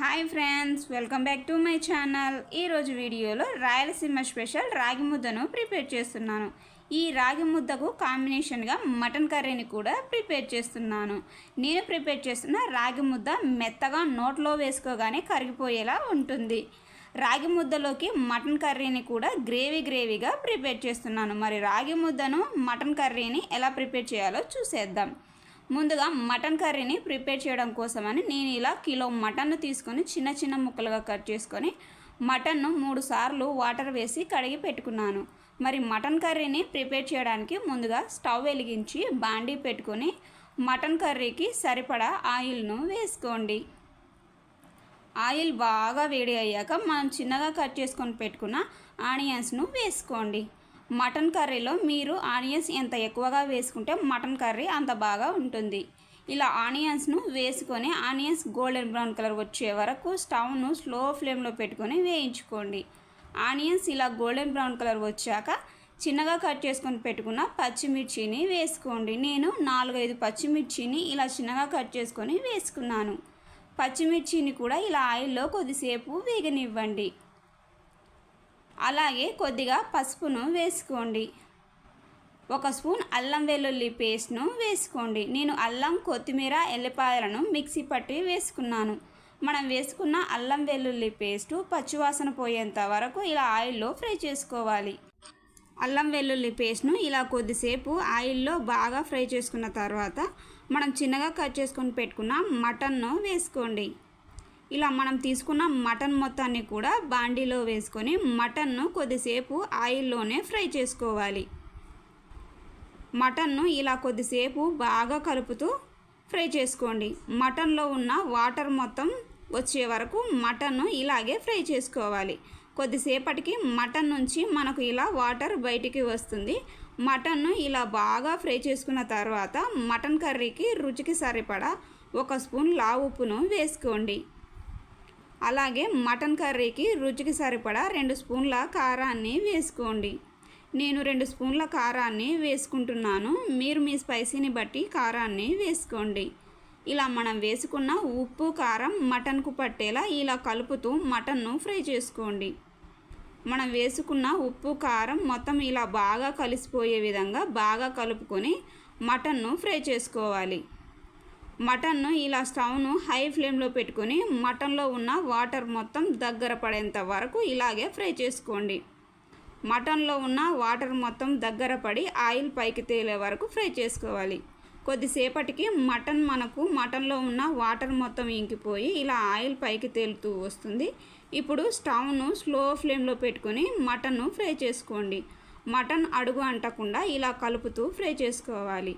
Hi friends welcome back to my channel. ఈరోజు వీడియోలో Rayalaseema special రాగి ముద్దను ప్రిపేర్ చేస్తున్నాను. ఈ రాగి ముద్దకు కాంబినేషన్గా మటన్ కర్రీని కూడా ప్రిపేర్ చేస్తున్నాను. నేను ప్రిపేర్ చేస్తున్న రాగి ముద్ద మెత్తగా నోట్లో వేసుకోగానే కరిగిపోయేలా ఉంటుంది. రాగి ముద్దలోకి మటన్ కర్రీని కూడా గ్రేవీ గ్రేవీగా ప్రిపేర్ చేస్తున్నాను. మరి రాగి ముద్దను మటన్ కర్రీని ఎలా ప్రిపేర్ చేయాలో చూసేద్దాం. ముందుగా మటన్ కర్రీని ప్రిపేర్ చేయడం కోసమని నేను ఇలా కిలో మటన్ను తీసుకొని చిన్న చిన్న ముక్కలుగా కట్ చేసుకొని మటన్ను మూడు సార్లు వాటర్ వేసి కడిగి పెట్టుకున్నాను. మరి మటన్ కర్రీని ప్రిపేర్ చేయడానికి ముందుగా స్టవ్ వెలిగించి బాండీ పెట్టుకొని మటన్ కర్రీకి సరిపడా ఆయిల్ను వేసుకోండి. ఆయిల్ బాగా వేడి అయ్యాక మనం చిన్నగా కట్ చేసుకొని పెట్టుకున్న ఆనియన్స్ను వేసుకోండి. మటన్ కర్రీలో మీరు ఆనియన్స్ ఎంత ఎక్కువగా వేసుకుంటే మటన్ కర్రీ అంత బాగా ఉంటుంది. ఇలా ఆనియన్స్ను వేసుకొని ఆనియన్స్ గోల్డెన్ బ్రౌన్ కలర్ వచ్చే వరకు స్టవ్ను స్లో ఫ్లేమ్లో పెట్టుకొని వేయించుకోండి. ఆనియన్స్ ఇలా గోల్డెన్ బ్రౌన్ కలర్ వచ్చాక చిన్నగా కట్ చేసుకొని పెట్టుకున్న పచ్చిమిర్చిని వేసుకోండి. నేను నాలుగైదు పచ్చిమిర్చిని ఇలా చిన్నగా కట్ చేసుకొని వేసుకున్నాను. పచ్చిమిర్చిని కూడా ఇలా ఆయిల్లో కొద్దిసేపు వేగనివ్వండి. అలాగే కొద్దిగా పసుపును వేసుకోండి. ఒక స్పూన్ అల్లం వెల్లుల్లి పేస్ట్ను వేసుకోండి. నేను అల్లం కొత్తిమీర ఎల్లిపాయలను మిక్సీ పట్టి వేసుకున్నాను. మనం వేసుకున్న అల్లం వెల్లుల్లి పేస్టు పచ్చివాసన పోయేంత వరకు ఇలా ఆయిల్లో ఫ్రై చేసుకోవాలి. అల్లం వెల్లుల్లి పేస్ట్ను ఇలా కొద్దిసేపు ఆయిల్లో బాగా ఫ్రై చేసుకున్న తర్వాత మనం చిన్నగా కట్ చేసుకొని పెట్టుకున్న మటన్ను వేసుకోండి. ఇలా మనం తీసుకున్న మటన్ మొత్తాన్ని కూడా బాండీలో వేసుకొని మటన్ను కొద్దిసేపు ఆయిల్లోనే ఫ్రై చేసుకోవాలి. మటన్ను ఇలా కొద్దిసేపు బాగా కలుపుతూ ఫ్రై చేసుకోండి. మటన్లో ఉన్న వాటర్ మొత్తం వచ్చే వరకు మటన్ను ఇలాగే ఫ్రై చేసుకోవాలి. కొద్దిసేపటికి మటన్ నుంచి మనకు ఇలా వాటర్ బయటికి వస్తుంది. మటన్ను ఇలా బాగా ఫ్రై చేసుకున్న తర్వాత మటన్ కర్రీకి రుచికి సరిపడా ఒక స్పూన్ లావు ఉప్పును వేసుకోండి. అలాగే మటన్ కర్రీకి రుచికి సరిపడా రెండు స్పూన్ల కారాన్ని వేసుకోండి. నేను రెండు స్పూన్ల కారాన్ని వేసుకుంటున్నాను. మీరు మీ స్పైసీని బట్టి కారాన్ని వేసుకోండి. ఇలా మనం వేసుకున్న ఉప్పు కారం మటన్కు పట్టేలా ఇలా కలుపుతూ మటన్ను ఫ్రై చేసుకోండి. మనం వేసుకున్న ఉప్పు కారం మొత్తం ఇలా బాగా కలిసిపోయే విధంగా బాగా కలుపుకొని మటన్ను ఫ్రై చేసుకోవాలి. మటన్ను ఇలా స్టవ్ను హై ఫ్లేమ్లో పెట్టుకొని మటన్లో ఉన్న వాటర్ మొత్తం దగ్గర పడేంత వరకు ఇలాగే ఫ్రై చేసుకోండి. మటన్లో ఉన్న వాటర్ మొత్తం దగ్గర పడి ఆయిల్ పైకి తేలే వరకు ఫ్రై చేసుకోవాలి. కొద్దిసేపటికి మటన్ మనకు మటన్లో ఉన్న వాటర్ మొత్తం ఇంకిపోయి ఇలా ఆయిల్ పైకి తేలుతూ వస్తుంది. ఇప్పుడు స్టవ్ను స్లో ఫ్లేమ్లో పెట్టుకొని మటన్ను ఫ్రై చేసుకోండి. మటన్ అడుగు అంటకుండా ఇలా కలుపుతూ ఫ్రై చేసుకోవాలి.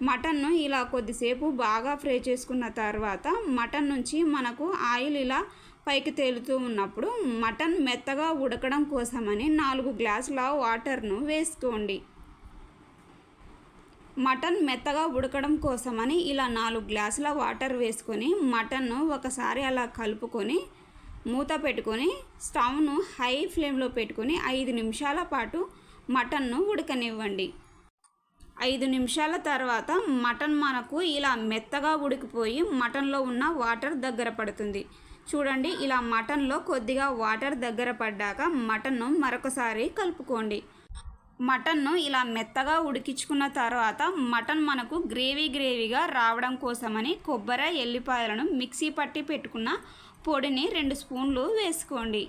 మటన్ను ఇలా కొద్దిసేపు బాగా ఫ్రై చేసుకున్న తర్వాత మటన్ నుంచి మనకు ఆయిల్ ఇలా పైకి తేలుతూ ఉన్నప్పుడు మటన్ మెత్తగా ఉడకడం కోసమని నాలుగు గ్లాసుల వాటర్ను వేసుకోండి. మటన్ మెత్తగా ఉడకడం కోసమని ఇలా నాలుగు గ్లాసుల వాటర్ వేసుకొని మటన్ను ఒకసారి అలా కలుపుకొని మూత పెట్టుకొని స్టవ్ను హై ఫ్లేమ్లో పెట్టుకొని ఐదు నిమిషాల పాటు మటన్ను ఉడకనివ్వండి. ఐదు నిమిషాల తర్వాత మటన్ మనకు ఇలా మెత్తగా ఉడికిపోయి మటన్లో ఉన్న వాటర్ దగ్గర పడుతుంది. చూడండి ఇలా మటన్లో కొద్దిగా వాటర్ దగ్గర పడ్డాక మటన్ను మరొకసారి కలుపుకోండి. మటన్ను ఇలా మెత్తగా ఉడికించుకున్న తర్వాత మటన్ మనకు గ్రేవీ గ్రేవీగా రావడం కోసమని కొబ్బరి ఎల్లిపాయలను మిక్సీ పట్టి పెట్టుకున్న పొడిని రెండు స్పూన్లు వేసుకోండి.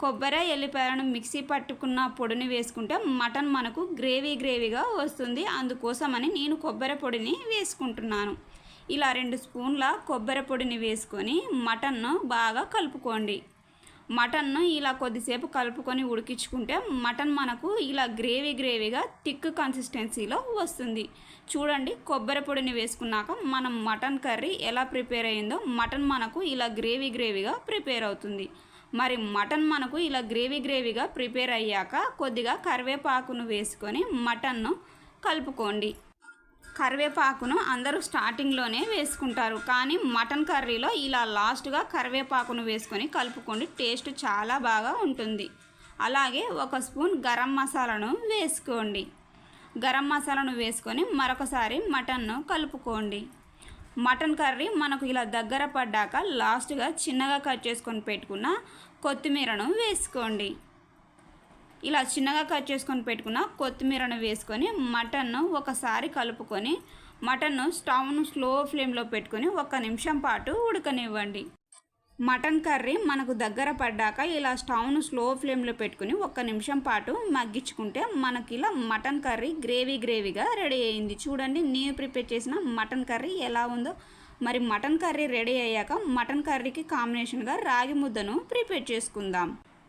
కొబ్బరి ఎల్లిపాయలను మిక్సీ పట్టుకున్న పొడిని వేసుకుంటే మటన్ మనకు గ్రేవీ గ్రేవీగా వస్తుంది. అందుకోసమని నేను కొబ్బరి పొడిని వేసుకుంటున్నాను. ఇలా రెండు స్పూన్ల కొబ్బరి పొడిని వేసుకొని మటన్ను బాగా కలుపుకోండి. మటన్ను ఇలా కొద్దిసేపు కలుపుకొని ఉడికించుకుంటే మటన్ మనకు ఇలా గ్రేవీ గ్రేవీగా థిక్ కన్సిస్టెన్సీలో వస్తుంది. చూడండి కొబ్బరి పొడిని వేసుకున్నాక మనం మటన్ కర్రీ ఎలా ప్రిపేర్ అయిందో మటన్ మనకు ఇలా గ్రేవీ గ్రేవీగా ప్రిపేర్ అవుతుంది. మరి మటన్ మనకు ఇలా గ్రేవీ గ్రేవీగా ప్రిపేర్ అయ్యాక కొద్దిగా కరివేపాకును వేసుకొని మటన్ను కలుపుకోండి. కరివేపాకును అందరూ స్టార్టింగ్లోనే వేసుకుంటారు కానీ మటన్ కర్రీలో ఇలా లాస్ట్గా కరివేపాకును వేసుకొని కలుపుకోండి టేస్ట్ చాలా బాగా ఉంటుంది. అలాగే ఒక స్పూన్ గరం మసాలాను వేసుకోండి. గరం మసాలాను వేసుకొని మరొకసారి మటన్ను కలుపుకోండి. మటన్ కర్రీ మనకు ఇలా దగ్గర పడ్డాక లాస్ట్గా చిన్నగా కట్ చేసుకొని పెట్టుకున్న కొత్తిమీరను వేసుకోండి. ఇలా చిన్నగా కట్ చేసుకొని పెట్టుకున్న కొత్తిమీరను వేసుకొని మటన్ను ఒకసారి కలుపుకొని మటన్ను స్టవ్ను స్లో ఫ్లేమ్లో పెట్టుకొని ఒక నిమిషం పాటు ఉడకనివ్వండి. మటన్ కర్రీ మనకు దగ్గర పడ్డాక ఇలా స్టవ్ను స్లో ఫ్లేమ్లో పెట్టుకుని ఒక్క నిమిషం పాటు మగ్గించుకుంటే మనకి ఇలా మటన్ కర్రీ గ్రేవీ గ్రేవీగా రెడీ అయింది. చూడండి నేను ప్రిపేర్ చేసిన మటన్ కర్రీ ఎలా ఉందో. మరి మటన్ కర్రీ రెడీ అయ్యాక మటన్ కర్రీకి కాంబినేషన్గా రాగి ముద్దను ప్రిపేర్ చేసుకుందాం.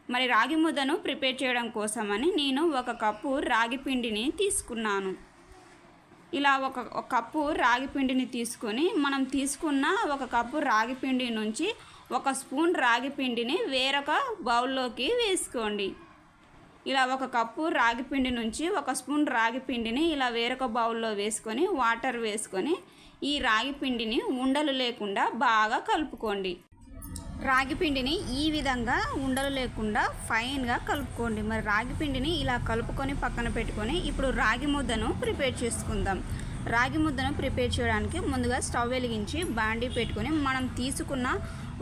మరి రాగి ముద్దను ప్రిపేర్ చేయడం కోసమని నేను ఒక కప్పు రాగి పిండిని తీసుకున్నాను. ఇలా ఒక ఒక కప్పు రాగి పిండిని తీసుకొని మనం తీసుకున్న ఒక కప్పు రాగి పిండి నుంచి ఒక స్పూన్ రాగి పిండిని వేరొక బౌల్లోకి వేసుకోండి. ఇలా ఒక కప్పు రాగి పిండి నుంచి ఒక స్పూన్ రాగి పిండిని ఇలా వేరొక బౌల్లో వేసుకొని వాటర్ వేసుకొని ఈ రాగి పిండిని ఉండలు లేకుండా బాగా కలుపుకోండి. రాగి పిండిని ఈ విధంగా ఉండలు లేకుండా ఫైన్గా కలుపుకోండి. మరి రాగి పిండిని ఇలా కలుపుకొని పక్కన పెట్టుకొని ఇప్పుడు రాగి ముద్దను ప్రిపేర్ చేసుకుందాం. రాగి ముద్దను ప్రిపేర్ చేయడానికి ముందుగా స్టవ్ వెలిగించి బాండీ పెట్టుకొని మనం తీసుకున్న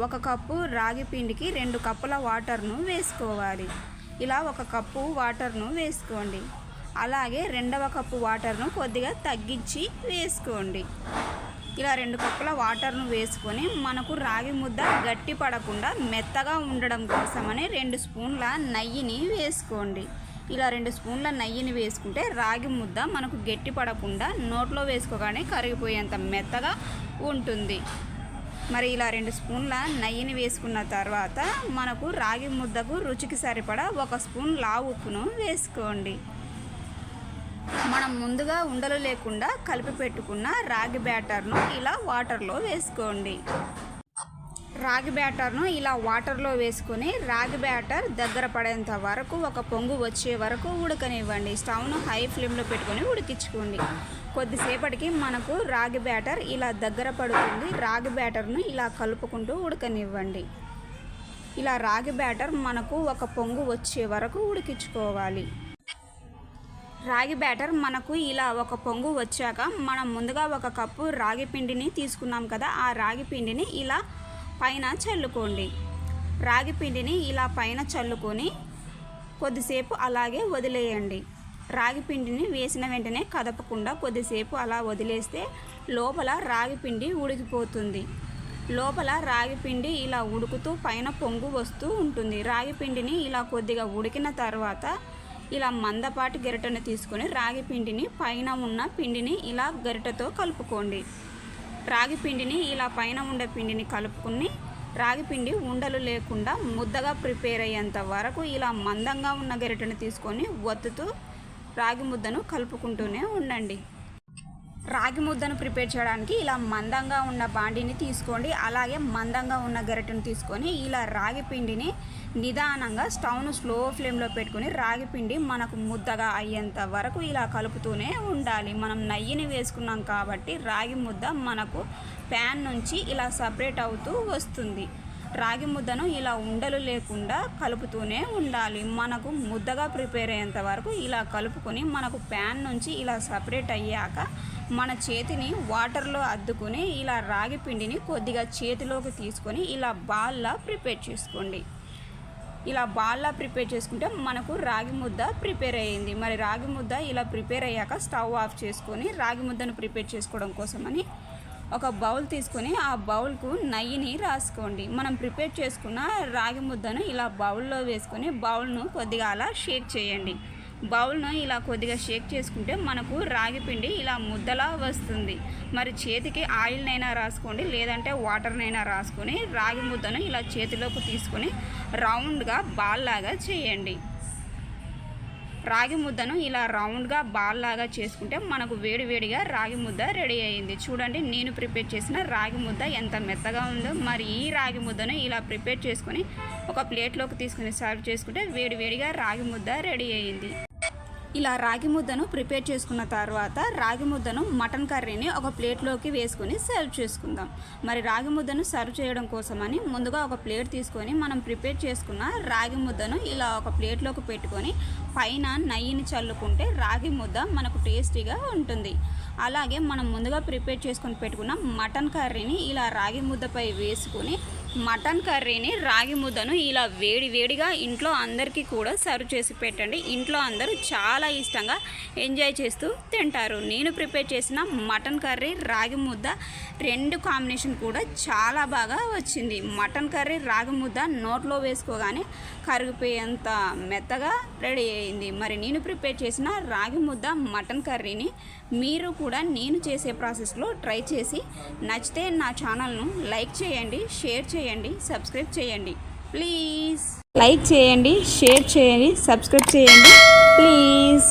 ఒక కప్పు రాగి పిండికి రెండు కప్పుల వాటర్ను వేసుకోవాలి. ఇలా ఒక కప్పు వాటర్ను వేసుకోండి. అలాగే రెండవ కప్పు వాటర్ను కొద్దిగా తగ్గించి వేసుకోండి. ఇలా రెండు కప్పుల వాటర్ను వేసుకొని మనకు రాగి ముద్ద గట్టి పడకుండా మెత్తగా ఉండడం కోసమని రెండు స్పూన్ల నెయ్యిని వేసుకోండి. ఇలా రెండు స్పూన్ల నెయ్యిని వేసుకుంటే రాగి ముద్ద మనకు గట్టి పడకుండా నోట్లో వేసుకోగానే కరిగిపోయేంత మెత్తగా ఉంటుంది. మరి ఇలా రెండు స్పూన్ల నెయ్యిని వేసుకున్న తర్వాత మనకు రాగి ముద్దకు రుచికి సరిపడా ఒక స్పూన్ లావు ఉప్పును వేసుకోండి. మనం ముందుగా ఉండలు లేకుండా కలిపి పెట్టుకున్న రాగి బ్యాటర్ను ఇలా వాటర్లో వేసుకోండి. రాగి బ్యాటర్ను ఇలా వాటర్లో వేసుకొని రాగి బ్యాటర్ దగ్గర పడేంత వరకు ఒక పొంగు వచ్చే వరకు ఉడకనివ్వండి. స్టవ్ను హై ఫ్లేమ్లో పెట్టుకొని ఉడికించుకోండి. కొద్దిసేపటికి మనకు రాగి బ్యాటర్ ఇలా దగ్గర పడుతుంది. రాగి బ్యాటర్ను ఇలా కలుపుకుంటూ ఉడకనివ్వండి. ఇలా రాగి బ్యాటర్ మనకు ఒక పొంగు వచ్చే వరకు ఉడికించుకోవాలి. రాగి బ్యాటర్ మనకు ఇలా ఒక పొంగు వచ్చాక మనం ముందుగా ఒక కప్పు రాగి పిండిని తీసుకున్నాం కదా ఆ రాగి పిండిని ఇలా పైన చల్లుకోండి. రాగి పిండిని ఇలా పైన చల్లుకొని కొద్దిసేపు అలాగే వదిలేయండి. రాగి పిండిని వేసిన వెంటనే కదపకుండా కొద్దిసేపు అలా వదిలేస్తే లోపల రాగి పిండి ఉడికిపోతుంది. లోపల రాగి పిండి ఇలా ఉడుకుతూ పైన పొంగు వస్తూ ఉంటుంది. రాగి పిండిని ఇలా కొద్దిగా ఉడికిన తర్వాత ఇలా మందపాటి గరిటెను తీసుకొని రాగి పిండిని పైన ఉన్న పిండిని ఇలా గరిటెతో కలుపుకోండి. రాగి పిండిని ఇలా పైన ఉండే పిండిని కలుపుకుని రాగి పిండి ఉండలు లేకుండా ముద్దగా ప్రిపేర్ అయ్యేంత వరకు ఇలా మందంగా ఉన్న గరిటెను తీసుకొని ఒత్తుతూ రాగి ముద్దను కలుపుకుంటూనే ఉండండి. రాగి ముద్దను ప్రిపేర్ చేయడానికి ఇలా మందంగా ఉన్న బాండిని తీసుకోండి. అలాగే మందంగా ఉన్న గరిటెను తీసుకొని ఇలా రాగి పిండిని నిదానంగా స్టవ్ను స్లో ఫ్లేమ్లో పెట్టుకొని రాగి పిండి మనకు ముద్దగా అయ్యేంత వరకు ఇలా కలుపుతూనే ఉండాలి. మనం నెయ్యిని వేసుకున్నాం కాబట్టి రాగి ముద్ద మనకు ప్యాన్ నుంచి ఇలా సపరేట్ అవుతూ వస్తుంది. రాగి ముద్దను ఇలా ఉండలు లేకుండా కలుపుతూనే ఉండాలి. మనకు ముద్దగా ప్రిపేర్ అయ్యేంత వరకు ఇలా కలుపుకొని మనకు ప్యాన్ నుంచి ఇలా సపరేట్ అయ్యాక మన చేతిని వాటర్లో అద్దుకొని ఇలా రాగి పిండిని కొద్దిగా చేతిలోకి తీసుకొని ఇలా బాల్లా ప్రిపేర్ చేసుకోండి. ఇలా బాల్లా ప్రిపేర్ చేసుకుంటే మనకు రాగి ముద్ద ప్రిపేర్ అయ్యింది. మరి రాగి ముద్ద ఇలా ప్రిపేర్ అయ్యాక స్టవ్ ఆఫ్ చేసుకొని రాగి ముద్దను ప్రిపేర్ చేసుకోవడం కోసమని ఒక బౌల్ తీసుకొని ఆ బౌల్కు నెయ్యిని రాసుకోండి. మనం ప్రిపేర్ చేసుకున్న రాగి ముద్దను ఇలా బౌల్లో వేసుకొని బౌల్ను కొద్దిగా అలా షేక్ చేయండి. బౌల్ను ఇలా కొద్దిగా షేక్ చేసుకుంటే మనకు రాగి పిండి ఇలా ముద్దలా వస్తుంది. మరి చేతికి ఆయిల్నైనా రాసుకోండి లేదంటే వాటర్నైనా రాసుకొని రాగి ముద్దను ఇలా చేతిలోకి తీసుకొని రౌండ్గా బాల్ లాగా చేయండి. రాగి ముద్దను ఇలా రౌండ్గా బాల్ లాగా చేసుకుంటే మనకు వేడివేడిగా రాగి ముద్ద రెడీ అయింది చూడండి నేను ప్రిపేర్ చేసిన రాగి ముద్ద ఎంత మెత్తగా ఉందో. మరి ఈ రాగి ముద్దను ఇలా ప్రిపేర్ చేసుకొని ఒక ప్లేట్లోకి తీసుకుని సర్వ్ చేసుకుంటే వేడివేడిగా రాగి ముద్ద రెడీ అయింది ఇలా రాగి ముద్దను ప్రిపేర్ చేసుకున్న తర్వాత రాగి ముద్దను మటన్ కర్రీని ఒక ప్లేట్లోకి వేసుకొని సర్వ్ చేసుకుందాం. మరి రాగి ముద్దను సర్వ్ చేయడం కోసమని ముందుగా ఒక ప్లేట్ తీసుకొని మనం ప్రిపేర్ చేసుకున్న రాగి ముద్దను ఇలా ఒక ప్లేట్లోకి పెట్టుకొని పైన నెయ్యిని చల్లుకుంటే రాగి ముద్ద మనకు టేస్టీగా ఉంటుంది. అలాగే మనం ముందుగా ప్రిపేర్ చేసుకొని పెట్టుకున్న మటన్ కర్రీని ఇలా రాగి ముద్దపై వేసుకొని మటన్ కర్రీని రాగి ముద్దను ఇలా వేడి వేడిగా ఇంట్లో అందరికీ కూడా సర్వ్ చేసి పెట్టండి. ఇంట్లో అందరూ చాలా ఇష్టంగా ఎంజాయ్ చేస్తూ తింటారు. నేను ప్రిపేర్ చేసిన మటన్ కర్రీ రాగి ముద్ద రెండు కాంబినేషన్ కూడా చాలా బాగా వచ్చింది. మటన్ కర్రీ రాగి ముద్ద నోట్లో వేసుకోగానే కరిగిపోయేంత మెత్తగా రెడీ అయింది. మరి నేను ప్రిపేర్ చేసిన రాగి ముద్ద మటన్ కర్రీని మీరు కూడా నేను చేసే ప్రాసెస్లో ట్రై చేసి నచ్చితే నా ఛానల్ను లైక్ చేయండి షేర్ చేయండి సబ్స్క్రైబ్ చేయండి. ప్లీజ్. లైక్ చేయండి షేర్ చేయండి సబ్స్క్రైబ్ చేయండి. ప్లీజ్.